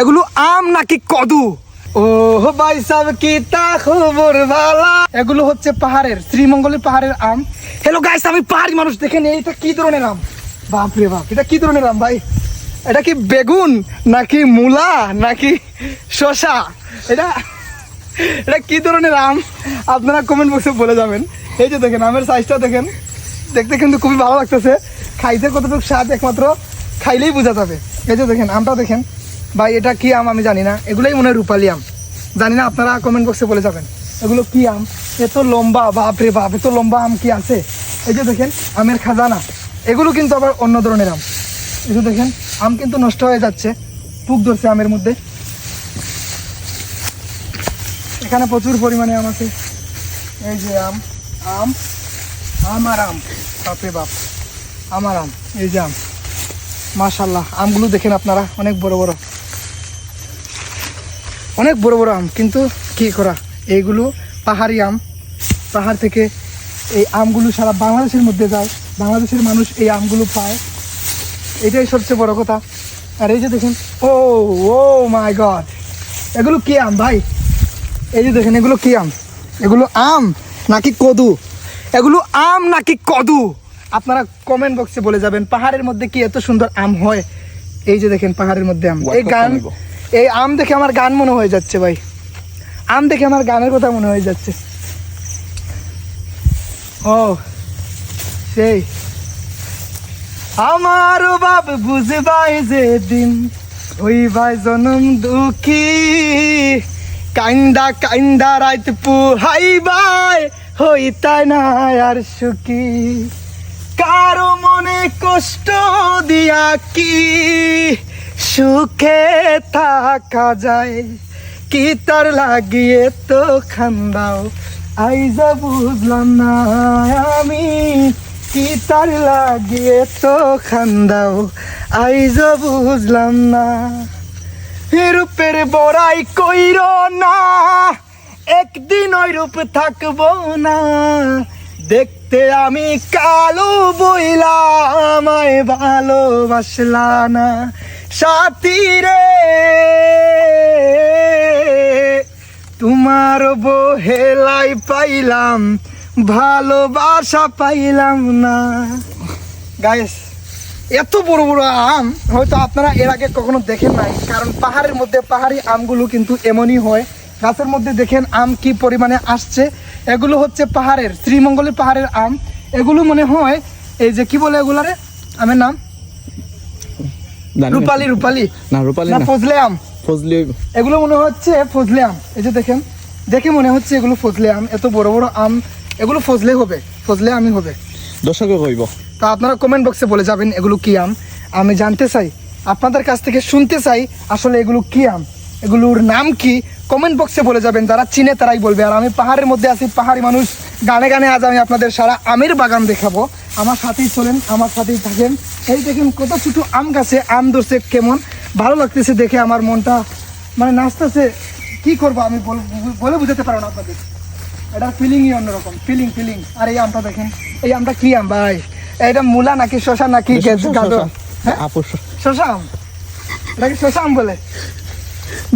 এগুলো আম নাকি কদু? ও ভাই সাহেব কি তা খবর ভালা? এগুলো হচ্ছে পাহাড়ের শ্রীমঙ্গলের পাহাড়ের আম। হ্যালো গাইস আমি পাহাড়ি মানুষ দেখেন এটা কি ধরনের আম? বাপ রে বাপ এটা কি ধরনের আম ভাই? এটা কি বেগুন নাকি মূলা নাকি শসা? এটা এটা কি ধরনের আম? আপনারা কমেন্ট বক্সে বলে যাবেন। এই যে দেখেন আমের সাইজটা দেখেন। দেখতে কিন্তু খুবই ভালো লাগতেছে। খাইতে কতটুকু স্বাদ একমাত্র খাইলেই বোঝা যাবে। এই যে দেখেন আমটা দেখেন। ভাই, এটা কি আম আমি জানি না। এগুলোই মনে হয় রূপালি আম। জানি না, আপনারা কমেন্ট বক্সে বলে যাবেন। এগুলো কি আম? এত লম্বা, বাপ রে বাপ এত লম্বা আম কি আছে? এই যে দেখেন, আমের খাজানা। এগুলো কিন্তু আবার অন্য ধরনের আম। এই যে দেখেন, আম কিন্তু নষ্ট হয়ে যাচ্ছে। পুক ধরছে আমের মধ্যে। এখানে প্রচুর পরিমাণে আম আছে। এই যে আম আম আমার আম। বাপরে বাপ আমার আম। এই যে আম। মাশাল্লাহ আমগুলো দেখেন আপনারা, অনেক বড় বড়। অনেক বড় বড় আম কিন্তু কি করা? এইগুলো পাহাড়ি আম। পাহাড় থেকে এই আমগুলো সারা বাংলাদেশের মধ্যে যায়। বাংলাদেশের মানুষ এই আমগুলো পায়। এটাই সবচেয়ে বড় কথা। আর এই যে দেখেন ও ও মাই গড! এগুলো কি আম ভাই? এই যে দেখেন এগুলো কি আম? এগুলো আম নাকি কদু? এগুলো আম নাকি কদু? আপনারা কমেন্ট বক্সে বলে যাবেন পাহাড়ের মধ্যে কি এত সুন্দর আম হয়? এই যে দেখেন পাহাড়ের মধ্যে আম। এই গান এই আম দেখে আমার গান মনে হয়ে যাচ্ছে ভাই। আম দেখে আমার গানের কথা মনে হয়ে যাচ্ছে। ও, সেই। আমার বাপ বুঝবাই যে দিন, ওই ভাই জনম দুঃখী। কাইন্দা কাইন্দা রাত পুহাই বাই হই তাই না আর সুখী। কারও মনে কষ্ট দিয়া কি? সুখে থাকা যায়। কি তার লাগিয়ে তো খান্দাও? আইজা বুঝলাম না আমি। কি তার লাগিয়ে তো খান্দাও? আইজা বুঝলাম না। রূপের বড়াই কইর না। একদিন ওই রূপ থাকব না। দেখতে আমি কালো বইলা, আমায় ভালোবাসলা না। সাথী রে। তোমার বহেলাই পাইলাম, ভালোবাসা পাইলাম না। গাইস এত বড় বড় আম, হয়তো আপনারা এর আগে কখনো দেখেন নাই, কারণ পাহাড়ের মধ্যে পাহাড়ি আমগুলো কিন্তু এমনই হয়। গাছের মধ্যে দেখেন আম কি পরিমাণে আসছে। এগুলো হচ্ছে পাহাড়ের, শ্রীমঙ্গলের পাহাড়ের আম। এগুলো মনে হয়, এই যে কি বলে এগুলারে? আমের নাম। রূপালি রূপালি। না রূপালি না ফজলে আম ফজলি এগুলো মনে হচ্ছে ফজলে আম এই যে দেখেন দেখে মনে হচ্ছে এগুলো ফজলে আম এত বড় বড় আম। এগুলো ফজলে হবে ফজলে আমি হবে। দর্শকে কইব। তা আপনারা কমেন্ট বক্সে বলে যাবেন এগুলো কি আম? আমি জানতে চাই আপনাদের কাছ থেকে শুনতে চাই আসলে এগুলো কি আম? এগুলোর নাম কি? কমেন্ট বক্সে বলে যাবেন যারা চিনে তারাই বলবে। আর আমি পাহাড়ের মধ্যে আছি পাহাড়ি মানুষ গানে গানে আজ আমি আপনাদের সারা আমের বাগান দেখাবো। আমার সাথেই চলেন আমার সাথেই থাকেন। এই দেখেন কত ছোট আম গাছে আম ধরছে কেমন। ভালো লাগতেছে দেখে আমার মনটা। মানে নাচতেছে কি করব আমি বলে বুঝাতে পারব না আপনাদের। এটা ফিলিংই অন্যরকম ফিলিং ফিলিং আর এই আমটা দেখেন এই আমটা কি আম ভাই? এটা মূলা নাকি শশা নাকি গাজর? শসা। হ্যাঁ? শশা আম? এটা কি শশা আম বলে।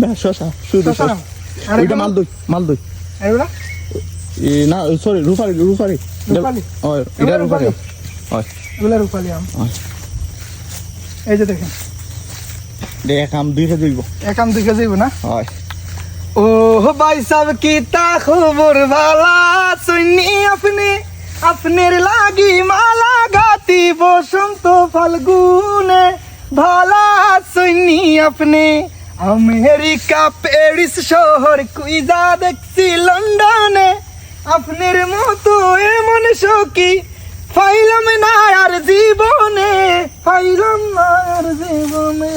না শশা শুধু শশা শশা আম? মালদই মালদই। এগুলো না সরি রূপারি রূপালি? ওই এটা এগুলো রূপালি আম। এই যে দেখেন। দেখ আম দুই কেজি দিব এক আম দুই কেজি না? ওই ও ভাই সাহেব কি তা খবর ভালা শুনি আপনি আপনার লাগি মালা গাতি বসন্ত ফাল্গুনে। ভালা শুনি আপনি আমেরিকা প্যারিস শহর কুইজা দেখছি লন্ডনে। আপনার মতো এমন সখী ফাইলাম না আর জীবনে ফাইলাম না আর জীবনে।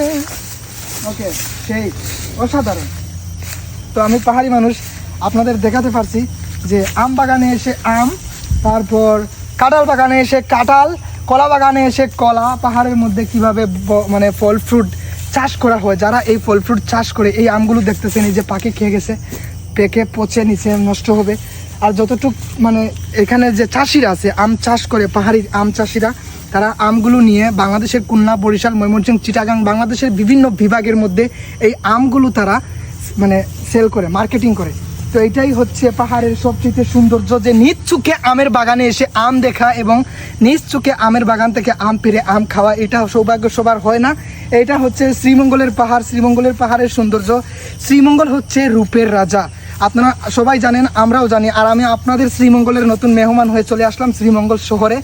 ওকে, সেই অসাধারণ। তো আমি পাহাড়ি মানুষ, আপনাদের দেখাতে পারছি যে আম বাগানে এসে আম, তারপর কাঁঠাল বাগানে এসে কাঁঠাল, কলা বাগানে এসে কলা, পাহাড়ের মধ্যে কীভাবে মানে ফল ফ্রুট চাষ করা হয়, যারা এই ফল ফ্রুট চাষ করে এই আমগুলো দেখতেছেন, এই যে পাকে খেয়ে গেছে, পেকে পচে নিচে নষ্ট হবে। আর যতটুক মানে এখানে যে চাষিরা আছে, আম চাষ করে, পাহাড়ি আম চাষিরা, তারা আমগুলো নিয়ে বাংলাদেশের খুলনা, বরিশাল, ময়মনসিংহ, চিটাগাং, বাংলাদেশের বিভিন্ন বিভাগের মধ্যে এই আমগুলো তারা মানে সেল করে মার্কেটিং করে। তো এটাই হচ্ছে পাহাড়ের সবচেয়ে সৌন্দর্য যে নিজ চোখে আমের বাগানে এসে আম দেখা এবং নিজ চোখে আমের বাগান থেকে আম পেরে আম খাওয়া, এটা সৌভাগ্য সবার হয় না। এটা হচ্ছে শ্রীমঙ্গলের পাহাড়, শ্রীমঙ্গলের পাহাড়ের সৌন্দর্য। শ্রীমঙ্গল হচ্ছে রূপের রাজা। আপনারা সবাই জানেন, আমরাও জানি, আর আমি আপনাদের শ্রীমঙ্গলের নতুন মেহমান হয়ে চলে আসলাম শ্রীমঙ্গল শহরে।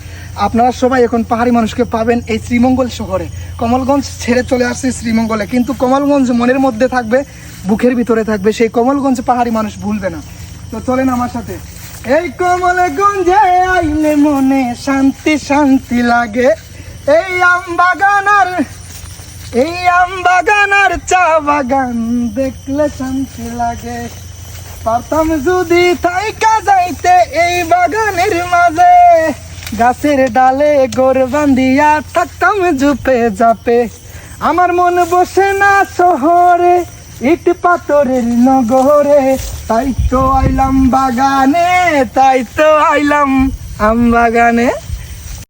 আপনারা সবাই এখন পাহাড়ি মানুষকে পাবেন এই শ্রীমঙ্গল শহরে। কমলগঞ্জ ছেড়ে চলে আসছে শ্রীমঙ্গলে, কিন্তু কমলগঞ্জ মনের মধ্যে থাকবে, বুকের ভিতরে থাকবে। সেই কমলগঞ্জ পাহাড়ি মানুষ ভুলবে না। তো চলেন আমার সাথে। এই কমলগঞ্জে আইলে মনে শান্তি শান্তি লাগে। এই আম এই আম চা বাগান দেখলে শান্তি লাগে। পারতাম যদি থাইকা যাইতে এই বাগানের মাঝে। গাছের ডালে গোর বান্ধিয়া থাকতাম জুপে যাপে আমার মন বসে না শহরে, ইট পাথরের নগরে। তাই তো আইলাম বাগানে, তাই তো আইলাম আম বাগানে।